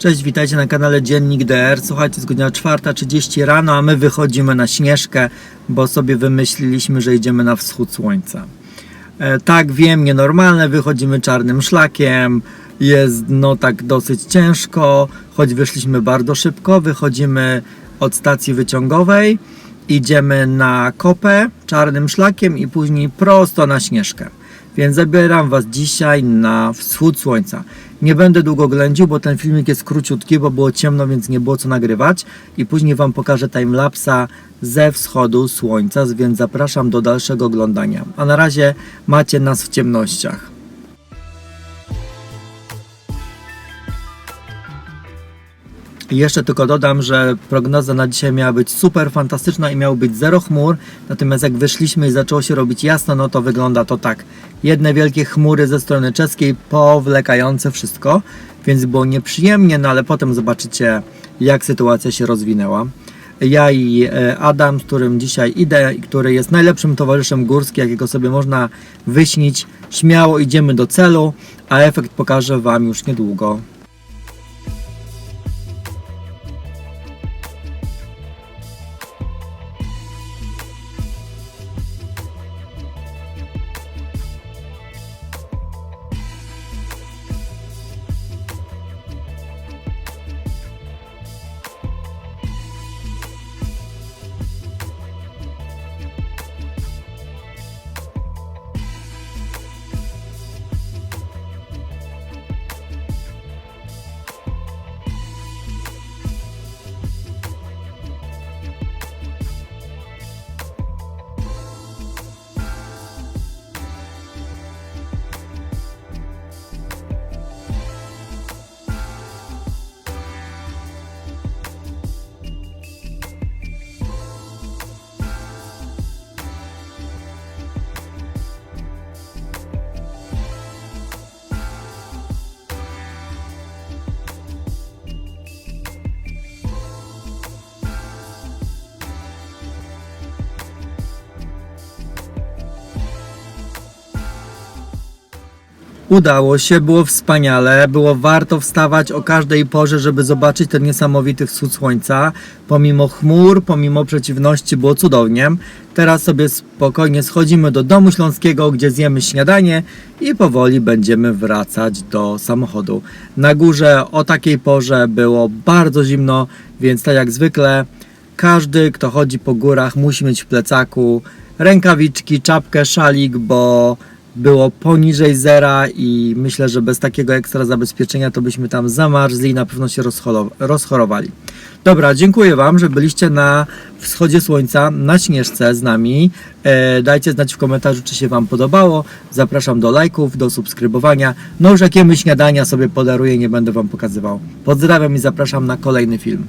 Cześć, witajcie na kanale Dziennik DR. Słuchajcie, jest godzina 4.30 rano, a my wychodzimy na Śnieżkę, bo sobie wymyśliliśmy, że idziemy na wschód słońca. E, tak, wiem, nienormalne, wychodzimy czarnym szlakiem, jest no tak dosyć ciężko, choć wyszliśmy bardzo szybko, wychodzimy od stacji wyciągowej, idziemy na kopę czarnym szlakiem i później prosto na Śnieżkę. Więc zabieram Was dzisiaj na wschód słońca. Nie będę długo ględził, bo ten filmik jest króciutki, bo było ciemno, więc nie było co nagrywać. I później Wam pokażę timelapsa ze wschodu słońca, więc zapraszam do dalszego oglądania. A na razie macie nas w ciemnościach. I jeszcze tylko dodam, że prognoza na dzisiaj miała być super fantastyczna i miało być zero chmur, natomiast jak wyszliśmy i zaczęło się robić jasno, no to wygląda to tak. Jedne wielkie chmury ze strony czeskiej powlekające wszystko, więc było nieprzyjemnie, no ale potem zobaczycie jak sytuacja się rozwinęła. Ja i e, Adam, z którym dzisiaj idę i który jest najlepszym towarzyszem górskim, jakiego sobie można wyśnić, śmiało idziemy do celu, a efekt pokażę Wam już niedługo. Udało się, było wspaniale, było warto wstawać o każdej porze, żeby zobaczyć ten niesamowity wschód słońca. Pomimo chmur, pomimo przeciwności było cudownie. Teraz sobie spokojnie schodzimy do domu śląskiego, gdzie zjemy śniadanie i powoli będziemy wracać do samochodu. Na górze o takiej porze było bardzo zimno, więc tak jak zwykle każdy, kto chodzi po górach musi mieć w plecaku rękawiczki, czapkę, szalik, bo było poniżej zera i myślę, że bez takiego ekstra zabezpieczenia to byśmy tam zamarzli i na pewno się rozchoro- rozchorowali. Dobra, dziękuję Wam, że byliście na wschodzie słońca, na Śnieżce z nami. E, dajcie znać w komentarzu, czy się Wam podobało. Zapraszam do lajków, do subskrybowania. No już jakiemu śniadania sobie podaruję, nie będę Wam pokazywał. Pozdrawiam i zapraszam na kolejny film.